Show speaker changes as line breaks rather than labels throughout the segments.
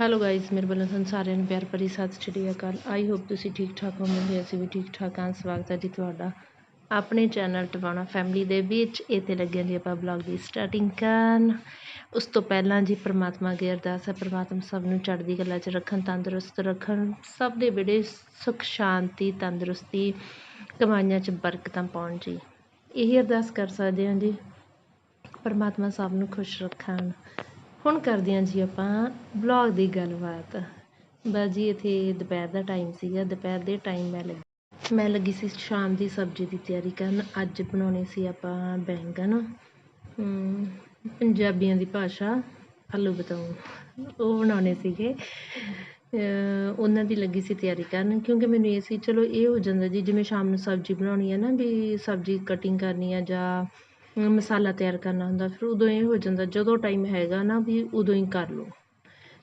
Hello guys ਮੇਰੇ ਵੱਲੋਂ ਤੁਹਾਨੂੰ ਸਾਰਿਆਂ ਨੂੰ ਪਿਆਰ ਭਰੀ ਸਤਿ ਸ਼੍ਰੀ ਅਕਾਲ। ਆਈ ਹੋਪ ਤੁਸੀਂ ਠੀਕ ਠਾਕ ਹੋਵੋਗੇ, ਅਸੀਂ ਵੀ ਠੀਕ ਠਾਕ ਹਾਂ। ਸਵਾਗਤ ਹੈ ਜੀ ਤੁਹਾਡਾ ਆਪਣੇ ਚੈਨਲ ਟਵਾਣਾ ਫੈਮਿਲੀ ਦੇ ਵਿੱਚ। ਇੱਥੇ ਲੱਗੇ ਹਾਂ ਜੀ ਆਪਾਂ ਬਲੌਗ ਦੀ ਸਟਾਰਟਿੰਗ ਕਰਨ। ਉਸ ਤੋਂ ਪਹਿਲਾਂ ਜੀ ਪ੍ਰਮਾਤਮਾ ਅੱਗੇ ਅਰਦਾਸ ਹੈ, ਪ੍ਰਮਾਤਮਾ ਸਭ ਨੂੰ ਚੜ੍ਹਦੀ ਕਲਾ 'ਚ ਰੱਖਣ, ਤੰਦਰੁਸਤ ਰੱਖਣ। ਸਭ ਦੇ ਬੇੜੇ ਸੁਖ, ਸ਼ਾਂਤੀ, ਤੰਦਰੁਸਤੀ, ਕਮਾਈਆਂ 'ਚ ਬਰਕਤਾਂ ਪਾਉਣ ਜੀ। ਇਹੀ ਅਰਦਾਸ ਕਰ ਸਕਦੇ ਹਾਂ ਜੀ, ਪਰਮਾਤਮਾ ਸਭ ਨੂੰ ਖੁਸ਼ ਰੱਖਣ। ਹੁਣ ਕਰਦੇ ਹਾਂ ਜੀ ਆਪਾਂ ਬਲੌਗ ਦੀ ਗੱਲਬਾਤ। ਬਸ ਜੀ ਇੱਥੇ ਦੁਪਹਿਰ ਦਾ ਟਾਈਮ ਸੀਗਾ, ਦੁਪਹਿਰ ਦੇ ਟਾਈਮ ਮੈਂ ਲੱਗੀ। ਮੈਂ ਲੱਗੀ ਸੀ ਸ਼ਾਮ ਦੀ ਸਬਜ਼ੀ ਦੀ ਤਿਆਰੀ ਕਰਨ। ਅੱਜ ਬਣਾਉਣੇ ਸੀ ਆਪਾਂ ਬੈਂਗਣ ਪੰਜਾਬੀਆਂ ਦੀ ਭਾਸ਼ਾ, ਆਲੂ ਬਤਾਉ ਉਹ ਬਣਾਉਣੇ ਸੀਗੇ। ਉਹਨਾਂ ਦੀ ਲੱਗੀ ਸੀ ਤਿਆਰੀ ਕਰਨ, ਕਿਉਂਕਿ ਮੈਨੂੰ ਇਹ ਸੀ, ਚਲੋ ਇਹ ਹੋ ਜਾਂਦਾ ਜੀ, ਜਿਵੇਂ ਸ਼ਾਮ ਨੂੰ ਸਬਜ਼ੀ ਬਣਾਉਣੀ ਹੈ ਨਾ, ਵੀ ਸਬਜ਼ੀ ਕਟਿੰਗ ਕਰਨੀ ਆ ਜਾਂ ਮਸਾਲਾ ਤਿਆਰ ਕਰਨਾ ਹੁੰਦਾ, ਫਿਰ ਉਦੋਂ ਇਹ ਹੋ ਜਾਂਦਾ, ਜਦੋਂ ਟਾਈਮ ਹੈਗਾ ਨਾ ਵੀ ਉਦੋਂ ਹੀ ਕਰ ਲਓ।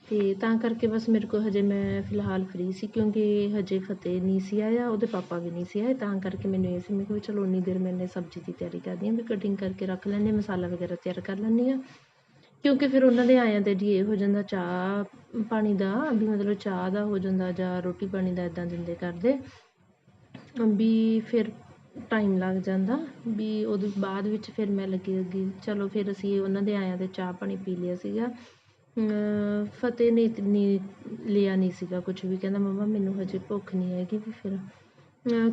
ਅਤੇ ਤਾਂ ਕਰਕੇ ਬਸ ਮੇਰੇ ਕੋਲ ਹਜੇ ਮੈਂ ਫਿਲਹਾਲ ਫ੍ਰੀ ਸੀ, ਕਿਉਂਕਿ ਹਜੇ ਫਤਿਹ ਨਹੀਂ ਸੀ ਆਇਆ, ਉਹਦੇ ਪਾਪਾ ਵੀ ਨਹੀਂ ਸੀ ਆਏ, ਤਾਂ ਕਰਕੇ ਮੈਨੂੰ ਇਹ ਸੀ, ਮੈਂ ਕਿਹਾ ਵੀ ਚਲੋ ਉਨੀ ਦੇਰ ਮੈਂ ਸਬਜ਼ੀ ਦੀ ਤਿਆਰੀ ਕਰਦੀ ਹਾਂ, ਵੀ ਕਟਿੰਗ ਕਰਕੇ ਰੱਖ ਲੈਂਦੇ ਹਾਂ, ਮਸਾਲਾ ਵਗੈਰਾ ਤਿਆਰ ਕਰ ਲੈਂਦੀ ਹਾਂ। ਕਿਉਂਕਿ ਫਿਰ ਉਹਨਾਂ ਦੇ ਆਇਆਂ 'ਤੇ ਜੀ ਇਹ ਹੋ ਜਾਂਦਾ, ਚਾਹ ਪਾਣੀ ਦਾ, ਵੀ ਮਤਲਬ ਚਾਹ ਦਾ ਹੋ ਜਾਂਦਾ ਜਾਂ ਰੋਟੀ ਪਾਣੀ ਦਾ ਇੱਦਾਂ ਦਿੰਦੇ ਕਰਦੇ। ਵੀ ਫਿਰ ਟਾਈਮ ਲੱਗ ਜਾਂਦਾ, ਵੀ ਉਹਦੇ ਬਾਅਦ ਵਿੱਚ ਫਿਰ ਮੈਂ ਲੱਗੀ ਲੱਗੀ ਚਲੋ ਫਿਰ ਅਸੀਂ ਉਹਨਾਂ ਦੇ ਆਇਆਂ 'ਤੇ ਚਾਹ ਪਾਣੀ ਪੀ ਲਿਆ ਸੀਗਾ। ਫਤਿਹ ਨੇ ਨਹੀਂ ਲਿਆ ਨਹੀਂ ਸੀਗਾ ਕੁਛ ਵੀ, ਕਹਿੰਦਾ ਮੰਮਾ ਮੈਨੂੰ ਹਜੇ ਭੁੱਖ ਨਹੀਂ ਹੈਗੀ ਵੀ ਫਿਰ।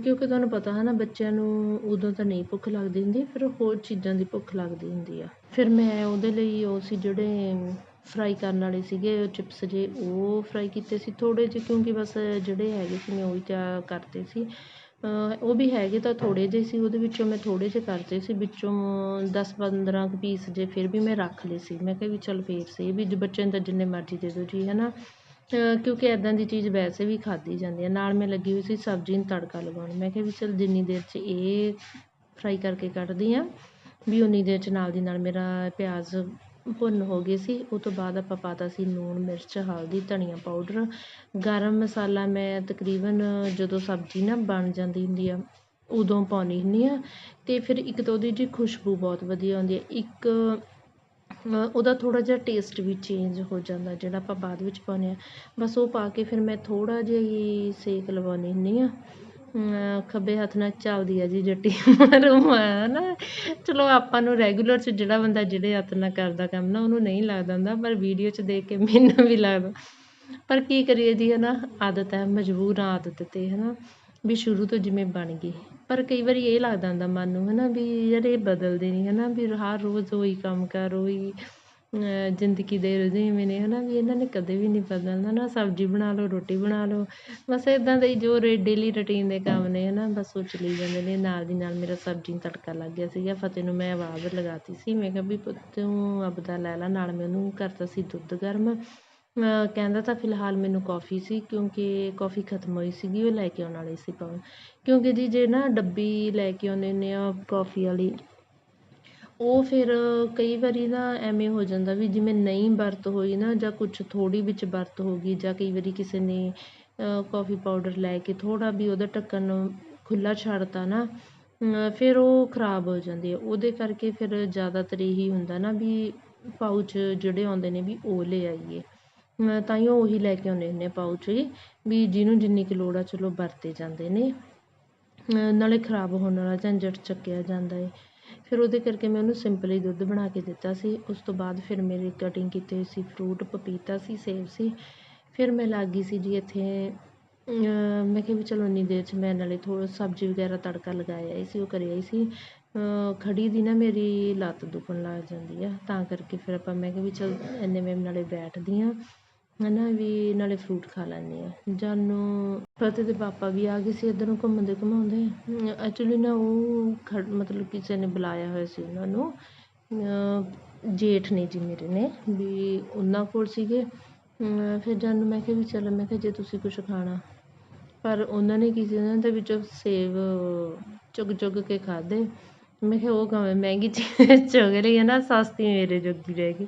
ਕਿਉਂਕਿ ਤੁਹਾਨੂੰ ਪਤਾ ਹੈ ਨਾ, ਬੱਚਿਆਂ ਨੂੰ ਉਦੋਂ ਤਾਂ ਨਹੀਂ ਭੁੱਖ ਲੱਗਦੀ ਹੁੰਦੀ, ਫਿਰ ਹੋਰ ਚੀਜ਼ਾਂ ਦੀ ਭੁੱਖ ਲੱਗਦੀ ਹੁੰਦੀ ਆ। ਫਿਰ ਮੈਂ ਉਹਦੇ ਲਈ ਉਹ ਸੀ ਜਿਹੜੇ ਫਰਾਈ ਕਰਨ ਵਾਲੇ ਸੀਗੇ, ਉਹ ਚਿਪਸ ਜੇ, ਉਹ ਫਰਾਈ ਕੀਤੇ ਸੀ ਥੋੜ੍ਹੇ ਜਿਹੇ, ਕਿਉਂਕਿ ਬਸ ਜਿਹੜੇ ਹੈਗੇ ਸੀ, ਮੈਂ ਉਹੀ ਤਿਆਰ ਕਰਤੇ ਸੀ। ਉਹ ਵੀ ਹੈਗੇ ਤਾਂ ਥੋੜ੍ਹੇ ਜਿਹੇ ਸੀ, ਉਹਦੇ ਵਿੱਚੋਂ ਮੈਂ ਥੋੜ੍ਹੇ ਜਿਹੇ ਕਰਤੇ ਸੀ, ਵਿੱਚੋਂ ਦਸ ਪੰਦਰਾਂ ਕੁ ਪੀਸ ਜੇ ਫਿਰ ਵੀ ਮੈਂ ਰੱਖ ਲਏ ਸੀ। ਮੈਂ ਕਿਹਾ ਵੀ ਚੱਲ ਫਿਰ ਸਹੀ, ਵੀ ਜੇ ਬੱਚੇ ਨੂੰ ਤਾਂ ਜਿੰਨੇ ਮਰਜ਼ੀ ਦੇ ਦਿਉ ਜੀ ਹੈ ਨਾ ਕਿਉਂਕਿ ਇੱਦਾਂ ਦੀ ਚੀਜ਼ ਵੈਸੇ ਵੀ ਖਾਧੀ ਜਾਂਦੀ ਹੈ। ਨਾਲ ਮੈਂ ਲੱਗੀ ਹੋਈ ਸੀ ਸਬਜ਼ੀ ਨੂੰ ਤੜਕਾ ਲਗਾਉਣ। ਮੈਂ ਕਿਹਾ ਵੀ ਚੱਲ ਜਿੰਨੀ ਦੇਰ 'ਚ ਇਹ ਫਰਾਈ ਕਰਕੇ ਕੱਢਦੀ ਹਾਂ, ਵੀ ਉਨੀ ਦੇਰ 'ਚ ਨਾਲ ਦੀ ਨਾਲ ਮੇਰਾ ਪਿਆਜ਼ ਭੁੰਨ ਹੋ ਗਏ ਸੀ। ਉਹ ਤੋਂ ਬਾਅਦ ਆਪਾਂ ਪਾ ਪਾਤਾ ਸੀ ਲੂਣ, ਮਿਰਚ, ਹਲਦੀ, ਧਨੀਆ ਪਾਊਡਰ। ਗਰਮ ਮਸਾਲਾ ਮੈਂ ਤਕਰੀਬਨ ਜਦੋਂ ਸਬਜ਼ੀ ਨਾ ਬਣ ਜਾਂਦੀ ਹੁੰਦੀ ਆ, ਉਦੋਂ ਪਾਉਂਦੀ ਹੁੰਦੀ ਹਾਂ ਅਤੇ ਫਿਰ ਇੱਕ ਤਾਂ ਉਹਦੀ ਜੀ ਖੁਸ਼ਬੂ ਬਹੁਤ ਵਧੀਆ ਆਉਂਦੀ ਹੈ ਇੱਕ ਉਹਦਾ ਥੋੜ੍ਹਾ ਜਿਹਾ ਟੇਸਟ ਵੀ ਚੇਂਜ ਹੋ ਜਾਂਦਾ, ਜਿਹੜਾ ਆਪਾਂ ਬਾਅਦ ਵਿੱਚ ਪਾਉਂਦੇ ਹਾਂ ਬਸ ਉਹ ਪਾ ਕੇ ਫਿਰ ਮੈਂ ਥੋੜ੍ਹਾ ਜਿਹਾ ਹੀ ਸੇਕ ਲਗਾਉਂਦੀ ਹੁੰਦੀ ਹਾਂ ਖੱਬੇ ਹੱਥ ਨਾਲ ਚੱਲਦੀ ਆ ਜੀ ਜੱਟੀ ਮਾਰੂ ਹੈ ਨਾ। ਚਲੋ ਆਪਾਂ ਨੂੰ ਰੈਗੂਲਰ 'ਚ ਜਿਹੜਾ ਬੰਦਾ ਜਿਹੜੇ ਹੱਥ ਨਾਲ ਕਰਦਾ ਕੰਮ ਨਾ, ਉਹਨੂੰ ਨਹੀਂ ਲੱਗਦਾ ਹੁੰਦਾ, ਪਰ ਵੀਡੀਓ 'ਚ ਦੇਖ ਕੇ ਮੈਨੂੰ ਵੀ ਲੱਗਦਾ। ਪਰ ਕੀ ਕਰੀਏ ਜੀ ਹੈ ਨਾ ਆਦਤ ਹੈ, ਮਜਬੂਰ ਹਾਂ ਆਦਤ 'ਤੇ ਹੈ ਨਾ ਵੀ ਸ਼ੁਰੂ ਤੋਂ ਜਿਵੇਂ ਬਣ ਗਈ। ਪਰ ਕਈ ਵਾਰੀ ਇਹ ਲੱਗਦਾ ਹੁੰਦਾ ਮਨ ਨੂੰ ਹੈ ਨਾ ਵੀ ਯਾਰ ਇਹ ਬਦਲਦੇ ਨਹੀਂ ਹੈ ਨਾ ਵੀ ਹਰ ਰੋਜ਼ ਉਹੀ ਕੰਮ ਕਰ, ਉਹੀ ਜ਼ਿੰਦਗੀ ਦੇ ਰੁਝੇਵੇਂ ਨੇ ਹੈ ਨਾ ਵੀ ਇਹਨਾਂ ਨੇ ਕਦੇ ਵੀ ਨਹੀਂ ਬਦਲਣਾ, ਨਾ ਸਬਜ਼ੀ ਬਣਾ ਲਓ, ਰੋਟੀ ਬਣਾ ਲਓ, ਬਸ ਇੱਦਾਂ ਦੇ ਹੀ ਜੋ ਡੇਲੀ ਰੂਟੀਨ ਦੇ ਕੰਮ ਨੇ ਹੈ ਨਾ ਬਸ ਉਹ ਚਲੀ ਜਾਂਦੇ ਨੇ, ਨਾਲ ਦੀ ਨਾਲ ਮੇਰਾ ਸਬਜ਼ੀ ਨੂੰ ਤੜਕਾ ਲੱਗ ਗਿਆ ਸੀਗਾ, ਫਤਿਹ ਨੂੰ ਮੈਂ ਆਵਾਜ਼ ਲਗਾਤੀ ਸੀ, ਮੈਂ ਕਿਹਾ ਵੀ ਪੁੱਤ ਤੂੰ ਆਪਦਾ ਲੈ ਲਾ, ਨਾਲ ਮੈਂ ਉਹਨੂੰ ਕਰਤਾ ਸੀ ਦੁੱਧ ਗਰਮ ਕਹਿੰਦਾ ਤਾਂ ਫਿਲਹਾਲ ਮੈਨੂੰ ਕੌਫੀ ਸੀ, ਕਿਉਂਕਿ ਕੌਫੀ ਖਤਮ ਹੋਈ ਸੀਗੀ, ਉਹ ਲੈ ਕੇ ਆਉਣ ਵਾਲੀ ਸੀ ਪਾਉਣ ਕਿਉਂਕਿ ਜੀ ਜੇ ਨਾ ਡੱਬੀ ਲੈ ਕੇ ਆਉਂਦੇ ਹੁੰਦੇ ਆ ਕੌਫੀ ਵਾਲੀ ਉਹ ਫਿਰ ਕਈ ਵਾਰੀ ਨਾ ਐਵੇਂ ਹੋ ਜਾਂਦਾ ਵੀ ਜਿਵੇਂ ਨਹੀਂ ਵਰਤ ਹੋਈ ਨਾ ਜਾਂ ਕੁਛ ਥੋੜ੍ਹੀ ਵਿੱਚ ਵਰਤ ਹੋ ਗਈ ਜਾਂ ਕਈ ਵਾਰੀ ਕਿਸੇ ਨੇ ਕੌਫੀ ਪਾਊਡਰ ਲੈ ਕੇ ਥੋੜ੍ਹਾ ਵੀ ਉਹਦਾ ਢੱਕਣ ਖੁੱਲ੍ਹਾ ਛੱਡ ਤਾ ਨਾ ਫਿਰ ਉਹ ਖਰਾਬ ਹੋ ਜਾਂਦੀ ਹੈ ਉਹਦੇ ਕਰਕੇ ਫਿਰ ਜ਼ਿਆਦਾਤਰ ਇਹੀ ਹੁੰਦਾ ਨਾ ਵੀ ਪਾਊਚ ਜਿਹੜੇ ਆਉਂਦੇ ਨੇ ਵੀ ਉਹ ਲੈ ਆਈਏ। ਅਮ ਤਾਂਹੀਓ ਉਹੀ ਲੈ ਕੇ ਆਉਂਦੇ ਹੁੰਦੇ ਪਾਊਚ ਹੀ, ਵੀ ਜਿਹਨੂੰ ਜਿੰਨੀ ਕੁ ਲੋੜ ਆ ਚਲੋ ਵਰਤੇ ਜਾਂਦੇ ਨੇ। ਨਾਲੇ ਖਰਾਬ ਹੋਣ ਵਾਲਾ ਝੰਜਟ ਚੱਕਿਆ ਜਾਂਦਾ ਹੈ ਫਿਰ ਉਹਦੇ ਕਰਕੇ ਮੈਂ ਉਹਨੂੰ ਸਿੰਪਲੀ ਦੁੱਧ ਬਣਾ ਕੇ ਦਿੱਤਾ ਸੀ। ਉਸ ਤੋਂ ਬਾਅਦ ਫਿਰ ਮੇਰੇ ਕਟਿੰਗ ਕੀਤੇ ਹੋਏ ਸੀ ਫਰੂਟ ਪਪੀਤਾ ਸੀ, ਸੇਬ ਸੀ। ਫਿਰ ਮੈਂ ਲੱਗ ਗਈ ਸੀ ਜੀ ਇੱਥੇ ਮੈਂ ਕਿਹਾ ਵੀ ਚਲੋ ਇੰਨੀ ਦੇਰ 'ਚ ਮੈਂ ਨਾਲੇ ਥੋੜ੍ਹਾ ਸਬਜ਼ੀ ਵਗੈਰਾ ਤੜਕਾ ਲਗਾਇਆ ਆਈ ਸੀ, ਉਹ ਕਰਿਆ ਆਈ ਸੀ। ਖੜ੍ਹੀ ਦੀ ਨਾ ਮੇਰੀ ਲੱਤ ਦੁਖਣ ਲੱਗ ਜਾਂਦੀ ਆ, ਤਾਂ ਕਰਕੇ ਫਿਰ ਆਪਾਂ ਮੈਂ ਕਿਹਾ ਵੀ ਚਲ ਇੰਨੇ ਮੈਂ ਨਾਲੇ ਬੈਠਦੀ ਹਾਂ ਹੈ ਨਾ ਵੀ ਨਾਲੇ ਫਰੂਟ ਖਾ ਲੈਂਦੇ ਹਾਂ। ਜਾਨੂੰ ਫਤਿਹ ਦੇ ਪਾਪਾ ਵੀ ਆ ਗਏ ਸੀ, ਇੱਧਰੋਂ ਘੁੰਮਦੇ ਘੁੰਮਾਉਂਦੇ ਐਕਚੁਲੀ ਨਾ ਉਹ ਖੜ, ਮਤਲਬ ਕਿਸੇ ਨੇ ਬੁਲਾਇਆ ਹੋਇਆ ਸੀ ਉਹਨਾਂ ਨੂੰ। ਜੇਠ ਨੇ ਜੀ ਮੇਰੇ ਨੇ, ਵੀ ਉਹਨਾਂ ਕੋਲ ਸੀਗੇ। ਅਮ ਫਿਰ ਜਾਨੂੰ ਮੈਂ ਕਿਹਾ ਵੀ ਚਲੋ, ਮੈਂ ਕਿਹਾ ਜੇ ਤੁਸੀਂ ਕੁਛ ਖਾਣਾ। ਪਰ ਉਹਨਾਂ ਨੇ ਕੀ ਸੀ, ਉਹਨਾਂ ਦੇ ਵਿੱਚੋਂ ਸੇਬ ਚੁੱਗ ਚੁੱਗ ਕੇ ਖਾਧੇ। ਮੈਂ ਕਿਹਾ ਉਹ ਕਿਵੇਂ ਮਹਿੰਗੀ ਚੀਜ਼ ਚੁਗ ਰਹੀ ਹੈ ਨਾ, ਸਸਤੀ ਮੇਰੇ ਜੋਗੀ ਰਹਿ ਗਈ।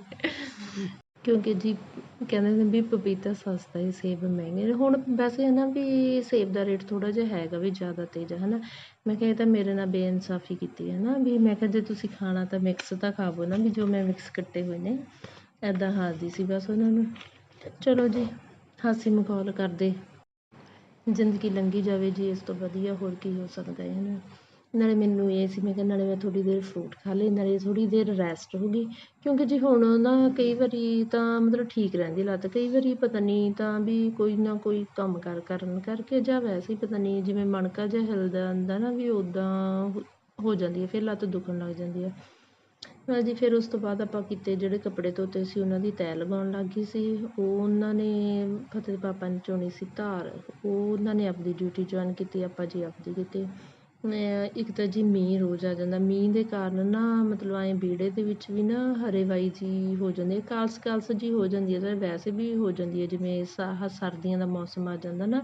ਕਿਉਂਕਿ ਜੀ ਕਹਿੰਦੇ ਨੇ ਵੀ ਪਪੀਤਾ ਸਸਤਾ ਹੈ ਸੇਬ ਮਹਿੰਗੇ ਨੇ। ਹੁਣ ਵੈਸੇ ਹੈ ਨਾ ਵੀ ਸੇਬ ਦਾ ਰੇਟ ਥੋੜ੍ਹਾ ਜਿਹਾ ਹੈਗਾ ਵੀ ਜ਼ਿਆਦਾ ਤੇਜ਼ ਹੈ ਨਾ ਮੈਂ ਕਿਹਾ ਇਹ ਤਾਂ ਮੇਰੇ ਨਾਲ ਬੇਇਨਸਾਫੀ ਕੀਤੀ ਹੈ ਨਾ, ਵੀ ਮੈਂ ਕਿਹਾ ਜੇ ਤੁਸੀਂ ਖਾਣਾ ਤਾਂ ਮਿਕਸ ਤਾਂ ਖਾਵੋ ਨਾ, ਵੀ ਜੋ ਮੈਂ ਮਿਕਸ ਕੱਟੇ ਹੋਏ ਨੇ ਇੱਦਾਂ ਹਾਰਦੀ ਸੀ ਬਸ ਉਹਨਾਂ ਨੂੰ। ਚਲੋ ਜੀ, ਹਾਸੀ ਮਖੌਲ ਕਰਦੇ। ਜ਼ਿੰਦਗੀ ਲੰਘੀ ਜਾਵੇ ਜੀ, ਇਸ ਤੋਂ ਵਧੀਆ ਹੋਰ ਕੀ ਹੋ ਸਕਦਾ ਹੈ ਨਾ ਨਾਲੇ ਮੈਨੂੰ ਇਹ ਸੀ, ਮੈਂ ਕਿਹਾ ਨਾਲੇ ਮੈਂ ਥੋੜ੍ਹੀ ਦੇਰ ਫਰੂਟ ਖਾ ਲਏ ਨਾਲੇ ਥੋੜ੍ਹੀ ਦੇਰ ਰੈਸਟ ਹੋ ਗਈ। ਕਿਉਂਕਿ ਜੀ ਹੁਣ ਨਾ ਕਈ ਵਾਰੀ ਤਾਂ ਮਤਲਬ ਠੀਕ ਰਹਿੰਦੀ ਲੱਤ, ਕਈ ਵਾਰੀ ਪਤਾ ਨਹੀਂ ਤਾਂ ਵੀ ਕੋਈ ਨਾ ਕੋਈ ਕੰਮ ਕਾਰ, ਕਰਨ ਕਰਕੇ ਜਾਂ ਵੈਸੇ ਹੀ ਪਤਾ ਨਹੀਂ ਜਿਵੇਂ ਮਣਕਾ ਜਿਹਾ ਹਿਲਦਾ ਹੁੰਦਾ ਨਾ ਵੀ ਉੱਦਾਂ ਹੋ- ਹੋ ਜਾਂਦੀ ਹੈ, ਫਿਰ ਲੱਤ ਦੁਖਣ ਲੱਗ ਜਾਂਦੀ ਹੈ। ਹਾਂ ਜੀ ਫਿਰ ਉਸ ਤੋਂ ਬਾਅਦ ਆਪਾਂ ਕਿਤੇ ਜਿਹੜੇ ਕੱਪੜੇ ਧੋਤੇ ਸੀ, ਉਹਨਾਂ ਦੀ ਤੈਅ ਲਗਾਉਣ ਲੱਗ ਗਈ ਸੀ। ਉਹ ਉਹਨਾਂ ਨੇ ਫਤਿਹ ਪਾਪਾ ਨੇ ਚੁਣੀ ਸੀ ਧਾਰ, ਉਹ ਉਹਨਾਂ ਨੇ ਆਪਦੀ ਡਿਊਟੀ ਜੁਆਇਨ ਕੀਤੀ, ਆਪਾਂ ਜੀ ਆਪਦੀ ਕੀਤੀ। ਇੱਕ ਤਾਂ ਜੀ ਮੀਂਹ ਰੋਜ਼ ਆ ਜਾਂਦਾ। ਮੀਂਹ ਦੇ ਕਾਰਨ ਨਾ ਮਤਲਬ ਐਂ ਵਿਹੜੇ ਦੇ ਵਿੱਚ ਵੀ ਨਾ ਹਰੇਵਾਈ ਜੀ ਹੋ ਜਾਂਦੀ ਹੈ ਕਾਲਸ ਕਾਲਸ ਜੀ ਹੋ ਜਾਂਦੀ ਹੈ ਵੈਸੇ ਵੀ ਹੋ ਜਾਂਦੀ ਹੈ ਜਿਵੇਂ ਸਾਹ ਸਰਦੀਆਂ ਦਾ ਮੌਸਮ ਆ ਜਾਂਦਾ ਨਾ,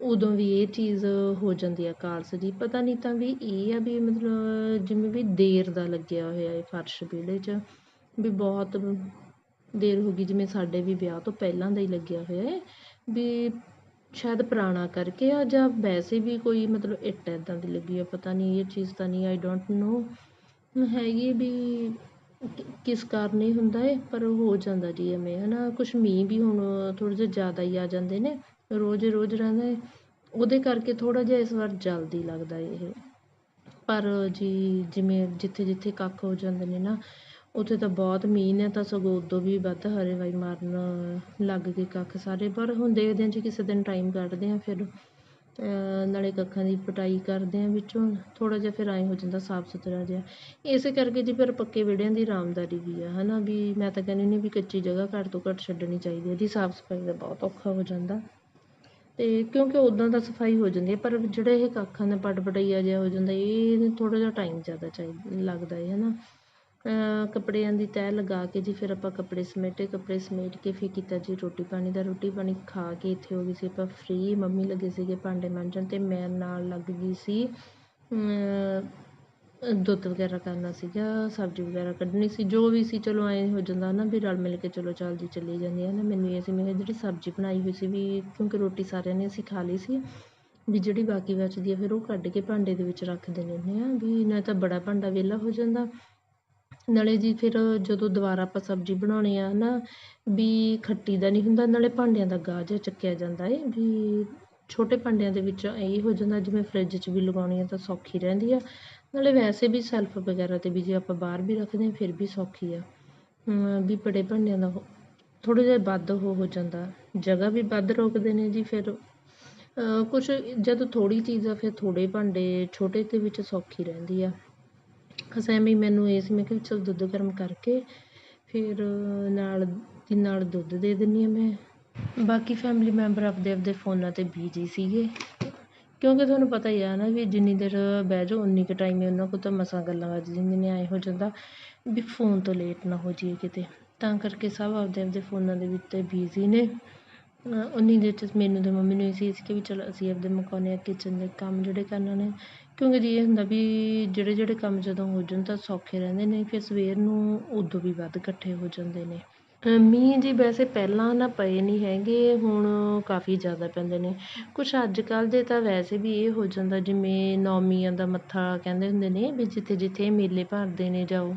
ਉਦੋਂ ਵੀ ਇਹ ਚੀਜ਼ ਹੋ ਜਾਂਦੀ ਆ ਕਾਲਸ ਜੀ। ਪਤਾ ਨਹੀਂ ਤਾਂ ਵੀ ਇਹ ਆ ਵੀ ਮਤਲਬ ਜਿਵੇਂ ਵੀ ਦੇਰ ਦਾ ਲੱਗਿਆ ਹੋਇਆ ਹੈ ਫਰਸ਼ ਵਿਹੜੇ 'ਚ, ਵੀ ਬਹੁਤ ਦੇਰ ਹੋ ਗਈ। ਜਿਵੇਂ ਸਾਡੇ ਵੀ ਵਿਆਹ ਤੋਂ ਪਹਿਲਾਂ ਦਾ ਹੀ ਲੱਗਿਆ ਹੋਇਆ ਹੈ ਵੀ ਸ਼ਾਇਦ ਪੁਰਾਣਾ ਕਰਕੇ ਆ ਜਾਂ ਵੈਸੇ ਵੀ ਕੋਈ ਮਤਲਬ ਇੱਟ ਇੱਦਾਂ ਦੀ ਲੱਗੀ ਆ, ਪਤਾ ਨਹੀਂ, ਇਹ ਚੀਜ਼ ਤਾਂ ਨਹੀਂ ਆਈ ਡੋਂਟ ਨੋ ਹੈਗੀ ਵੀ ਕਿਸ ਕਾਰਨ ਇਹ ਹੁੰਦਾ ਹੈ ਪਰ ਹੋ ਜਾਂਦਾ ਜੀ ਐਵੇਂ ਹੈ ਨਾ ਕੁਛ ਮੀਂਹ ਵੀ ਹੁਣ ਥੋੜ੍ਹੇ ਜਿਹੇ ਜ਼ਿਆਦਾ ਹੀ ਆ ਜਾਂਦੇ ਨੇ ਰੋਜ਼ ਰੋਜ਼ ਰਹਿੰਦਾ ਹੈ ਉਹਦੇ ਕਰਕੇ ਥੋੜ੍ਹਾ ਜਿਹਾ ਇਸ ਵਾਰ ਜਲਦੀ ਲੱਗਦਾ ਇਹ। ਪਰ ਜੀ, ਜਿਵੇਂ ਜਿੱਥੇ ਜਿੱਥੇ ਕੱਖ ਹੋ ਜਾਂਦੇ ਨੇ ਨਾ ਉੱਥੇ ਤਾਂ ਬਹੁਤ ਮੀਂਹ ਨੇ, ਤਾਂ ਸਗੋਂ ਉਦੋਂ ਵੀ ਵੱਧ ਹਰੇਵਾਈ ਮਾਰਨ ਲੱਗ ਗਏ ਕੱਖ ਸਾਰੇ। ਪਰ ਹੁਣ ਦੇਖਦੇ ਹਾਂ ਜੀ ਕਿਸੇ ਦਿਨ ਟਾਈਮ ਕੱਢਦੇ ਹਾਂ ਫਿਰ ਨਾਲੇ ਕੱਖਾਂ ਦੀ ਪਟਾਈ ਕਰਦੇ ਹਾਂ ਵਿੱਚੋਂ, ਥੋੜ੍ਹਾ ਜਿਹਾ ਫਿਰ ਐਂ ਹੋ ਜਾਂਦਾ ਸਾਫ਼ ਸੁਥਰਾ ਜਿਹਾ। ਇਸੇ ਕਰਕੇ ਜੀ ਫਿਰ ਪੱਕੇ ਵਿਹੜਿਆਂ ਦੀ ਆਰਾਮਦਾਰੀ ਵੀ ਆ ਹੈ ਨਾ ਵੀ ਮੈਂ ਤਾਂ ਕਹਿੰਦੀ ਹੁੰਦੀ ਵੀ ਕੱਚੀ ਜਗ੍ਹਾ ਘੱਟ ਤੋਂ ਘੱਟ ਛੱਡਣੀ ਚਾਹੀਦੀ ਹੈ, ਇਹਦੀ ਸਾਫ਼ ਸਫ਼ਾਈ ਦਾ ਬਹੁਤ ਔਖਾ ਹੋ ਜਾਂਦਾ। ਅਤੇ ਕਿਉਂਕਿ ਉੱਦਾਂ ਤਾਂ ਸਫ਼ਾਈ ਹੋ ਜਾਂਦੀ ਹੈ, ਪਰ ਜਿਹੜੇ ਇਹ ਕੱਖਾਂ ਦਾ ਪਟ ਪਟਈਆ ਜਿਹਾ ਹੋ ਜਾਂਦਾ, ਇਹ ਥੋੜ੍ਹਾ ਜਿਹਾ ਟਾਈਮ ਜ਼ਿਆਦਾ ਚਾਹੀ, ਲੱਗਦਾ ਹੈ ਹੈ ਨਾ ਕੱਪੜਿਆਂ ਦੀ ਤੈਅ ਲਗਾ ਕੇ ਜੀ, ਫਿਰ ਆਪਾਂ ਕੱਪੜੇ ਸਮੇਟੇ ਕੱਪੜੇ ਸਮੇਟ ਕੇ ਫਿਰ ਕੀਤਾ ਜੀ ਰੋਟੀ ਪਾਣੀ ਦਾ। ਰੋਟੀ ਪਾਣੀ ਖਾ ਕੇ ਇੱਥੇ ਹੋ ਗਏ ਸੀ ਆਪਾਂ ਫ੍ਰੀ ਮੰਮੀ ਲੱਗੇ ਸੀਗੇ ਭਾਂਡੇ ਮਾਂਜਣ ਅਤੇ ਮੈਂ ਨਾਲ ਲੱਗ ਗਈ ਸੀ ਦੁੱਧ ਵਗੈਰਾ ਕਰਨਾ ਸੀਗਾ, ਸਬਜ਼ੀ ਵਗੈਰਾ ਕੱਢਣੀ ਸੀ, ਜੋ ਵੀ ਸੀ ਚਲੋ ਐਂ ਹੋ ਜਾਂਦਾ ਨਾ ਵੀ ਰਲ ਮਿਲ ਕੇ ਚਲੋ ਚੱਲਦੀ ਚੱਲੀ ਜਾਂਦੀ ਹੈ ਨਾ। ਮੈਨੂੰ ਇਹ ਸੀ, ਮੈਂ ਕਿਹਾ ਜਿਹੜੀ ਸਬਜ਼ੀ ਬਣਾਈ ਹੋਈ ਸੀ ਵੀ ਕਿਉਂਕਿ ਰੋਟੀ ਸਾਰਿਆਂ ਨੇ ਅਸੀਂ ਖਾ ਲਈ ਸੀ, ਵੀ ਜਿਹੜੀ ਬਾਕੀ ਬਚਦੀ ਹੈ ਫਿਰ ਉਹ ਕੱਢ ਕੇ ਭਾਂਡੇ ਦੇ ਵਿੱਚ ਰੱਖ ਦਿੰਦੇ ਹੁੰਦੇ ਆ, ਵੀ ਨਾ ਤਾਂ ਬੜਾ ਭਾਂਡਾ ਵਿਹਲਾ ਹੋ ਜਾਂਦਾ ਨਾਲੇ ਜੀ ਫਿਰ ਜਦੋਂ ਦੁਬਾਰਾ ਆਪਾਂ ਸਬਜ਼ੀ ਬਣਾਉਣੀ ਆ ਨਾ, ਵੀ ਖੱਟੀ ਦਾ ਨਹੀਂ ਹੁੰਦਾ, ਨਾਲੇ ਭਾਂਡਿਆਂ ਦਾ ਗਾਹ ਜਿਹਾ ਚੱਕਿਆ ਜਾਂਦਾ ਹੈ ਵੀ ਛੋਟੇ ਭਾਂਡਿਆਂ ਦੇ ਵਿੱਚ ਇਹ ਹੋ ਜਾਂਦਾ, ਜਿਵੇਂ ਫਰਿੱਜ 'ਚ ਵੀ ਲਗਾਉਣੀ ਆ ਤਾਂ ਸੌਖੀ ਰਹਿੰਦੀ ਆ। ਨਾਲੇ ਵੈਸੇ ਵੀ ਸੈਲਫ ਵਗੈਰਾ 'ਤੇ ਵੀ ਜੇ ਆਪਾਂ ਬਾਹਰ ਵੀ ਰੱਖਦੇ ਹਾਂ ਫਿਰ ਵੀ ਸੌਖੀ ਆ। ਵੀ ਬੜੇ ਭਾਂਡਿਆਂ ਦਾ ਥੋੜ੍ਹਾ ਜਿਹਾ ਵੱਧ ਉਹ ਹੋ ਜਾਂਦਾ। ਜਗ੍ਹਾ ਵੀ ਵੱਧ ਰੋਕਦੇ ਨੇ ਜੀ ਫਿਰ ਕੁਛ ਜਦੋਂ ਥੋੜ੍ਹੀ ਚੀਜ਼ ਆ, ਫਿਰ ਥੋੜ੍ਹੇ ਭਾਂਡੇ ਛੋਟੇ ਦੇ ਵਿੱਚ ਸੌਖੀ ਰਹਿੰਦੀ ਆ। ਬਸ ਐਵੇਂ ਹੀ ਮੈਨੂੰ ਇਹ ਸੀ, ਮੈਂ ਕਿਹਾ ਵੀ ਚੱਲ ਦੁੱਧ ਗਰਮ ਕਰਕੇ ਫਿਰ ਨਾਲ ਦੀ ਨਾਲ ਦੁੱਧ ਦੇ ਦਿੰਦੀ ਹਾਂ ਮੈਂ। ਬਾਕੀ ਫੈਮਿਲੀ ਮੈਂਬਰ ਆਪਦੇ ਆਪਦੇ ਫੋਨਾਂ 'ਤੇ ਬਿਜ਼ੀ ਸੀਗੇ। ਕਿਉਂਕਿ ਤੁਹਾਨੂੰ ਪਤਾ ਹੀ ਆ ਨਾ ਵੀ ਜਿੰਨੀ ਦੇਰ ਬਹਿ ਜਾਓ, ਉਨੀ ਕੁ ਟਾਈਮ ਹੀ ਉਹਨਾਂ ਕੋਲ ਤਾਂ ਮਸਾਂ ਗੱਲਾਂ ਵੱਜ ਜਾਂਦੀਆਂ ਨੇ, ਐਂ ਹੋ ਜਾਂਦਾ ਵੀ ਫੋਨ ਤੋਂ ਲੇਟ ਨਾ ਹੋ ਜਾਈਏ ਕਿਤੇ। ਤਾਂ ਕਰਕੇ ਸਭ ਆਪਦੇ ਆਪਦੇ ਫੋਨਾਂ ਦੇ ਵਿੱਚ ਬਿਜ਼ੀ ਨੇ। ਉਨੀ ਦੇਰ 'ਚ ਮੈਨੂੰ ਤੇ ਮੰਮੀ ਨੂੰ ਇਹ ਸੀ ਕਿ ਵੀ ਚਲੋ ਅਸੀਂ ਆਪਦੇ ਮੁਕਾਉਂਦੇ ਹਾਂ ਕਿਚਨ ਦੇ ਕੰਮ ਜਿਹੜੇ ਕਰਨੇ ਨੇ। ਕਿਉਂਕਿ ਜੀ ਇਹ ਹੁੰਦਾ ਵੀ ਜਿਹੜੇ ਜਿਹੜੇ ਕੰਮ ਜਦੋਂ ਹੋ ਜਾਣ ਤਾਂ ਸੌਖੇ ਰਹਿੰਦੇ ਨੇ, ਫਿਰ ਸਵੇਰ ਨੂੰ ਉਦੋਂ ਵੀ ਵੱਧ ਇਕੱਠੇ ਹੋ ਜਾਂਦੇ ਨੇ। ਮੀਂਹ ਜੀ ਵੈਸੇ ਪਹਿਲਾਂ ਨਾ ਪਏ ਨਹੀਂ ਹੈਗੇ, ਹੁਣ ਕਾਫੀ ਜ਼ਿਆਦਾ ਪੈਂਦੇ ਨੇ। ਕੁਛ ਅੱਜ ਕੱਲ੍ਹ ਦੇ ਤਾਂ ਵੈਸੇ ਵੀ ਇਹ ਹੋ ਜਾਂਦਾ, ਜਿਵੇਂ ਨੌਮੀਆਂ ਦਾ ਮੱਥਾ ਕਹਿੰਦੇ ਹੁੰਦੇ ਨੇ ਵੀ ਜਿੱਥੇ ਜਿੱਥੇ ਮੇਲੇ ਭਰਦੇ ਨੇ ਜਾਓ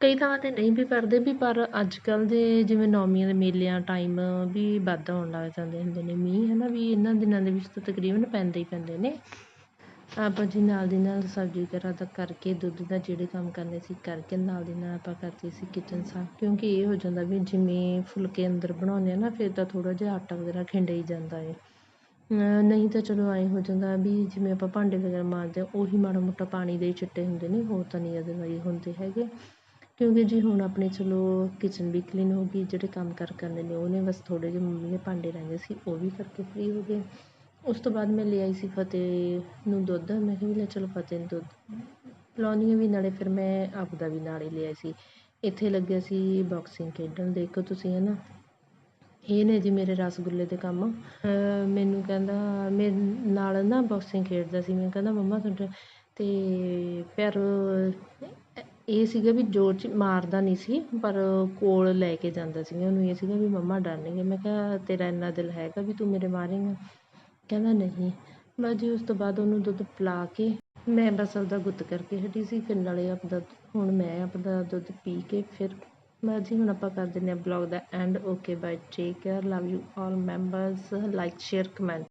ਕਈ ਥਾਵਾਂ 'ਤੇ ਨਹੀਂ ਵੀ ਭਰਦੇ ਵੀ, ਪਰ ਅੱਜ ਕੱਲ੍ਹ ਦੇ ਜਿਵੇਂ ਨੌਮੀਆਂ ਦੇ ਮੇਲਿਆਂ ਟਾਈਮ ਵੀ ਵੱਧ ਆਉਣ ਲੱਗ ਜਾਂਦੇ ਹੁੰਦੇ ਨੇ। ਮੀਂਹ ਹੈ ਨਾ ਵੀ ਇਹਨਾਂ ਦਿਨਾਂ ਦੇ ਵਿੱਚ ਤਾਂ ਤਕਰੀਬਨ ਪੈਂਦੇ ਹੀ ਪੈਂਦੇ ਨੇ। ਆਪਾਂ ਜੀ ਨਾਲ ਦੀ ਨਾਲ ਸਬਜ਼ੀ ਵਗੈਰਾ ਦਾ ਕਰਕੇ, ਦੁੱਧ ਦਾ ਜਿਹੜੇ ਕੰਮ ਕਰਨੇ ਸੀ ਕਰਕੇ, ਨਾਲ ਦੀ ਨਾਲ ਆਪਾਂ ਕਰਤੀ ਸੀ ਕਿਚਨ ਸਾਫ਼। ਕਿਉਂਕਿ ਇਹ ਹੋ ਜਾਂਦਾ ਵੀ ਜਿਵੇਂ ਫੁਲਕੇ ਅੰਦਰ ਬਣਾਉਂਦੇ ਆ ਨਾ, ਫਿਰ ਤਾਂ ਥੋੜ੍ਹਾ ਜਿਹਾ ਆਟਾ ਵਗੈਰਾ ਖਿੰਡ ਹੀ ਜਾਂਦਾ ਹੈ ਨਹੀਂ ਤਾਂ ਚਲੋ ਐਂ ਹੋ ਜਾਂਦਾ ਵੀ ਜਿਵੇਂ ਆਪਾਂ ਭਾਂਡੇ ਵਗੈਰਾ ਮਾਂਜਦੇ ਹਾਂ ਉਹੀ ਮਾੜਾ ਮੋਟਾ ਪਾਣੀ ਦੇ ਹੀ ਚਿੱਟੇ ਹੁੰਦੇ ਨੇ, ਹੋਰ ਤਾਂ ਨਹੀਂ ਅਦਰਵਾਈਜ਼ ਹੁੰਦੇ ਹੈਗੇ। ਕਿਉਂਕਿ ਜੀ ਹੁਣ ਆਪਣੇ ਚਲੋ ਕਿਚਨ ਵੀ ਕਲੀਨ ਹੋ ਗਈ, ਜਿਹੜੇ ਕੰਮ ਕਾਰ ਕਰਨੇ ਨੇ, ਉਹਨੇ ਬਸ ਥੋੜ੍ਹੇ ਜਿਹੇ ਮੰਮੀ ਦੇ ਭਾਂਡੇ ਰਹਿੰਦੇ ਸੀ, ਉਹ ਵੀ ਕਰਕੇ ਫ੍ਰੀ ਹੋ ਗਏ। ਉਸ ਤੋਂ ਬਾਅਦ ਮੈਂ ਲੈ ਆਈ ਸੀ ਫਤਿਹ ਨੂੰ ਦੁੱਧ। ਮੈਂ ਕਿਹਾ ਵੀ ਲੈ ਚਲੋ ਫਤਿਹ ਨੂੰ ਦੁੱਧ। ਪਿਲਾਉਂਦੀ ਹਾਂ ਵੀ ਨਾਲੇ ਫਿਰ ਮੈਂ ਆਪਦਾ ਵੀ ਨਾਲ ਹੀ ਲੈ ਸੀ। ਇੱਥੇ ਲੱਗਿਆ ਸੀ ਬਾਕਸਿੰਗ ਖੇਡਣ ਦੇਖੋ ਤੁਸੀਂ ਹੈ ਨਾ ਇਹ ਨੇ ਜੀ ਮੇਰੇ ਰਸਗੁੱਲੇ ਦੇ ਕੰਮ। ਮੈਨੂੰ ਕਹਿੰਦਾ, ਮੇਰੇ ਨਾਲ ਨਾ ਬਾਕਸਿੰਗ ਖੇਡਦਾ ਸੀ। ਮੈਨੂੰ ਕਹਿੰਦਾ, ਮੰਮਾ, ਤੁਹਾਡੇ ਅਤੇ ਫਿਰ ਇਹ ਸੀਗਾ ਵੀ ਜ਼ੋਰ 'ਚ ਮਾਰਦਾ ਨਹੀਂ ਸੀ, ਪਰ ਕੋਲ ਲੈ ਕੇ ਜਾਂਦਾ ਸੀਗਾ ਉਹਨੂੰ ਇਹ ਸੀਗਾ ਵੀ ਮੰਮਾ ਡਰਨਗੇ। ਮੈਂ ਕਿਹਾ, ਤੇਰਾ ਇੰਨਾ ਦਿਲ ਹੈਗਾ ਵੀ ਤੂੰ ਮੇਰੇ ਮਾਰੇਂਗਾ? ਕਹਿੰਦਾ ਨਹੀਂ। ਬਸ ਜੀ ਉਸ ਤੋਂ ਬਾਅਦ ਉਹਨੂੰ ਦੁੱਧ ਪਿਲਾ ਕੇ ਮੈਂ ਬਸ ਆਪਦਾ ਗੁੱਤ ਕਰਕੇ ਹਟੀ ਸੀ, ਫਿਰ ਨਾਲੇ ਆਪਦਾ ਹੁਣ ਮੈਂ ਆਪਦਾ ਦੁੱਧ ਪੀ ਕੇ ਫਿਰ ਬਸ ਜੀ ਹੁਣ ਆਪਾਂ ਕਰ ਦਿੰਦੇ ਹਾਂ blog the and okay bye take care love you all members like share comment